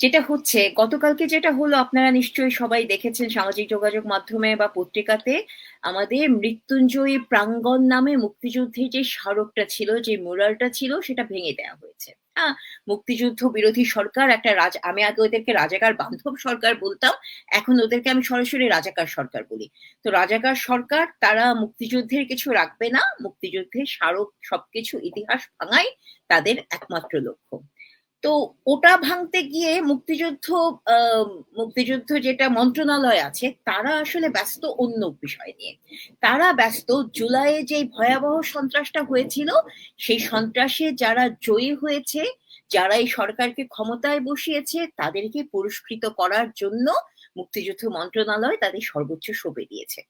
যেটা হচ্ছে, গতকালকে যেটা হলো, আপনারা নিশ্চয়ই সবাই দেখেছেন সামাজিক যোগাযোগ মাধ্যমে বা পত্রিকাতে, আমাদের মৃত্যুঞ্জয়ী প্রাঙ্গণ নামে মুক্তিযুদ্ধের যে স্মারকটা ছিল, যে মুরালটা ছিল, সেটা ভেঙে দেওয়া হয়েছে। হ্যাঁ মুক্তিযুদ্ধ বিরোধী সরকার, একটা রাজ, আমি আগে ওদেরকে রাজাকার বান্ধব সরকার বলতাম, এখন ওদেরকে আমি সরাসরি রাজাকার সরকার বলি। তো রাজাকার সরকার, তারা মুক্তিযুদ্ধের কিছু রাখবে না, মুক্তিযুদ্ধের স্মারক সবকিছু ইতিহাস ভাঙাই তাদের একমাত্র লক্ষ্য। তো ওটা ভাঙতে গিয়ে মুক্তিযুদ্ধ মুক্তিযুদ্ধ যেটা মন্ত্রণালয় আছে, তারা আসলে ব্যস্ত অন্য বিষয় নিয়ে। তারা ব্যস্ত জুলাইয়ে যে ভয়াবহ সন্ত্রাসটা হয়েছিল, সেই সন্ত্রাসে যারা জয়ী হয়েছে, যারা এই সরকারকে ক্ষমতায় বসিয়েছে, তাদেরকে পুরস্কৃত করার জন্য মুক্তিযুদ্ধ মন্ত্রণালয় তাদের সর্বোচ্চ শোভে দিয়েছে।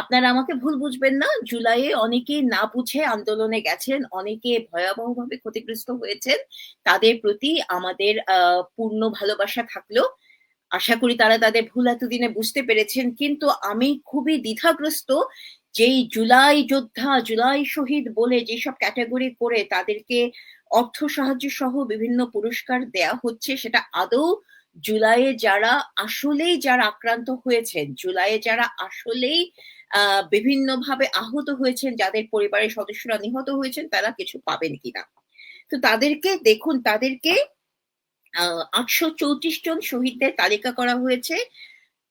আপনারা আমাকে ভুল বুঝবেন না, জুলাইয়ে অনেকে না বুঝে আন্দোলনে গেছেন, অনেকে ভয়াবহভাবে ক্ষতিগ্রস্ত হয়েছেন। তাদের প্রতি আমাদের পূর্ণ ভালোবাসা থাকলেও আশা করি তারা তাদের ভুল এতদিনে বুঝতে পেরেছেন, কিন্তু আমি খুবই দ্বিধাগ্রস্ত যেই জুলাই যোদ্ধা, জুলাই শহীদ বলে যেসব ক্যাটাগরি করে তাদেরকে অর্থ সাহায্য সহ বিভিন্ন পুরস্কার দেয়া হচ্ছে, সেটা আদৌ জুলাইয়ে যারা আসলেই যারা আক্রান্ত হয়েছেন, জুলাইয়ে যারা আসলেই বিভিন্নভাবে আহত হয়েছেন, যাদের পরিবারের সদস্যরা নিহত হয়েছেন, তারা কিছু পাবেন কিনা? তো তাদেরকে দেখুন, তাদেরকে আটশো চৌত্রিশ জন শহীদদের তালিকা করা হয়েছে।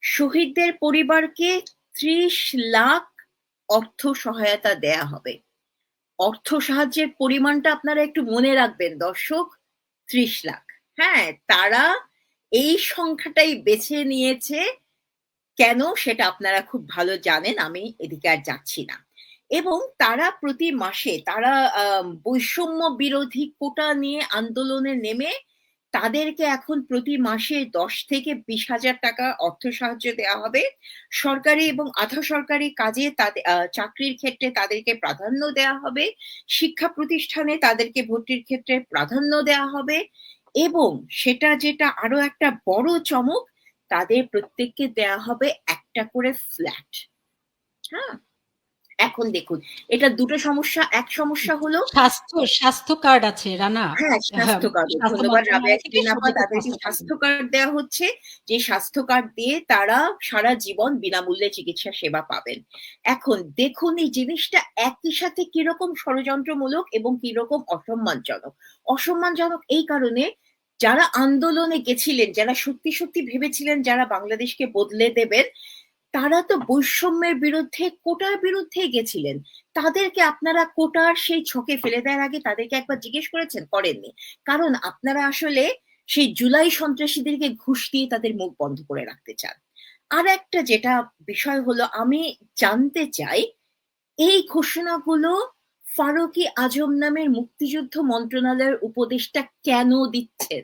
শহীদদের পরিবারকে ত্রিশ লাখ অর্থ সহায়তা দেয়া হবে। অর্থ সাহায্যের পরিমাণটা আপনারা একটু মনে রাখবেন দর্শক, ত্রিশ লাখ। হ্যাঁ তারা এই সংখ্যাটাই বেছে নিয়েছে, কেন সেটা আপনারা খুব ভালো জানেন, আমি এদিকে আর যাচ্ছি না। এবং তারা প্রতি মাসে, তারা বৈষম্য বিরোধী কোটা নিয়ে আন্দোলনে নেমে তাদেরকে এখন প্রতি মাসে দশ থেকে বিশ হাজার টাকা অর্থ সাহায্য দেওয়া হবে। সরকারি এবং আধা সরকারি কাজে তাদের চাকরির ক্ষেত্রে তাদেরকে প্রাধান্য দেওয়া হবে। শিক্ষা প্রতিষ্ঠানে তাদেরকে ভর্তির ক্ষেত্রে প্রাধান্য দেওয়া হবে। এবং সেটা যেটা আরও একটা বড় চমক তাদের প্রত্যেককে দেয়া হবে একটা করে ফ্ল্যাট হ্যাঁ? এখন দেখুন এটা দুটো সমস্যা এক সমস্যা হলো স্বাস্থ্য স্বাস্থ্য কার্ড আছে রানা। হ্যাঁ স্বাস্থ্য কার্ড ধন্যবাদ তাদেরকে স্বাস্থ্য কার্ড দেওয়া হচ্ছে যে স্বাস্থ্য কার্ড দিয়ে তারা সারা জীবন বিনামূল্যে চিকিৎসা সেবা পাবেন। এখন দেখুন এই জিনিসটা একই সাথে কীরকম ষড়যন্ত্রমূলক এবং কীরকম অসম্মানজনক। অসম্মানজনক এই কারণে যারা আন্দোলনে গেছিলেন, যারা সত্যি সত্যি ভেবেছিলেন যারা বাংলাদেশকে বদলে দেবেন, তারা তো বৈষম্যের বিরুদ্ধে, কোটার বিরুদ্ধে গেছিলেন। তাদেরকে আপনারা কোটার সেই ছকে ফেলে দেওয়ার আগে তাদেরকে একবার জিজ্ঞেস করেছেন, করেননি। কারণ আপনারা আসলে সেই জুলাই সন্ত্রাসীদেরকে ঘুষ দিয়ে তাদের মুখ বন্ধ করে রাখতে চান। আর একটা যেটা বিষয় হলো, আমি জানতে চাই, এই ঘোষণাগুলো ফারুকি আজম নামের মুক্তিযুদ্ধ মন্ত্রণালয়ের উপদেষ্টা কেন দিচ্ছেন?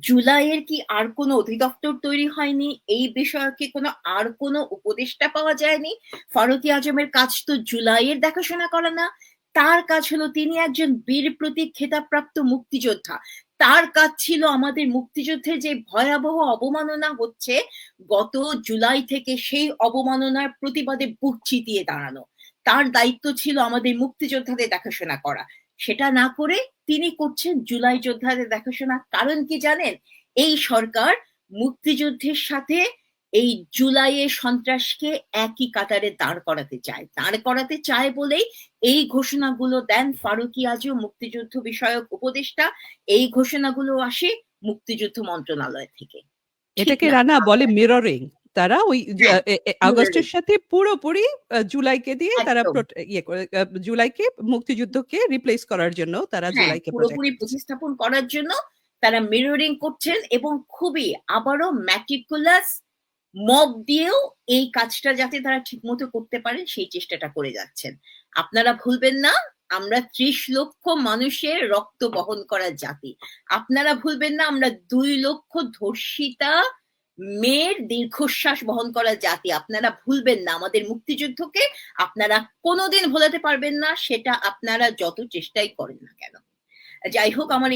জুলাইয়ের কি আর কোনো অধিদপ্তর তৈরি হয়নি? এই বিষয়ে কি কোনো আর কোনো উপদেষ্টা পাওয়া যায়নি? ফারুকি আজমের কাজ তো জুলাইয়ের দেখাশোনা করা না। তার কাজ হলো তিনি একজন বীর প্রতীক খেতাবপ্রাপ্ত মুক্তিযোদ্ধা। তার কাজ ছিল আমাদের মুক্তিযুদ্ধের যে ভয়াবহ অবমাননা হচ্ছে, গত জুলাই থেকে সেই অবমাননার প্রতিবাদে বুক চিতিয়ে দাঁড়ানো। তার দায়িত্ব ছিল আমাদের মুক্তিযোদ্ধাদের দেখাশোনা করা। সেটা না করে তিনি করছেন জুলাই যোদ্ধাদের দেখাশোনা। কারণ কি জানেন? এই সরকার মুক্তিযুদ্ধের সাথে এই জুলাইয়ের সন্ত্রাসকে একই কাতারে দাঁড় করাতে চায়। দাঁড় করাতে চায় বলেই এই ঘোষণাগুলো দেন ফারুকি আজও মুক্তিযুদ্ধ বিষয়ক উপদেষ্টা। এই ঘোষণাগুলো আসে মুক্তিযুদ্ধ মন্ত্রণালয় থেকে। এটাকে রানা বলে মিররিং তারা ওই হ্যাঁ, আগস্টের সাথে পুরোপুরি জুলাইকে দিয়ে তারা ইয়ে করে জুলাইকে মুক্তিযুদ্ধকে রিপ্লেস করার জন্য তারা হ্যাঁ, জুলাইকে পুরোপুরি প্রতিস্থাপন করার জন্য তারা মিররিং করছেন এবং খুবই আবারও ম্যাটিকুলাস মব দিয়েও এই কাজটা যাতে তারা ঠিকমতো করতে পারেন সেই চেষ্টাটা করে যাচ্ছেন। আপনারা ভুলবেন না আমরা ত্রিশ লক্ষ মানুষের রক্ত বহন করার জাতি। আপনারা ভুলবেন না আমরা দুই লক্ষ ধর্ষিতা মেয়ের দীর্ঘশ্বাস বহন করা জাতি, আপনারা ভুলবেন না। আমাদের মুক্তিযুদ্ধকে আপনারা কোনোদিন ভোলাতে পারবেন না, সেটা আপনারা যত চেষ্টাই করেন না কেন। যাই হোক, আমার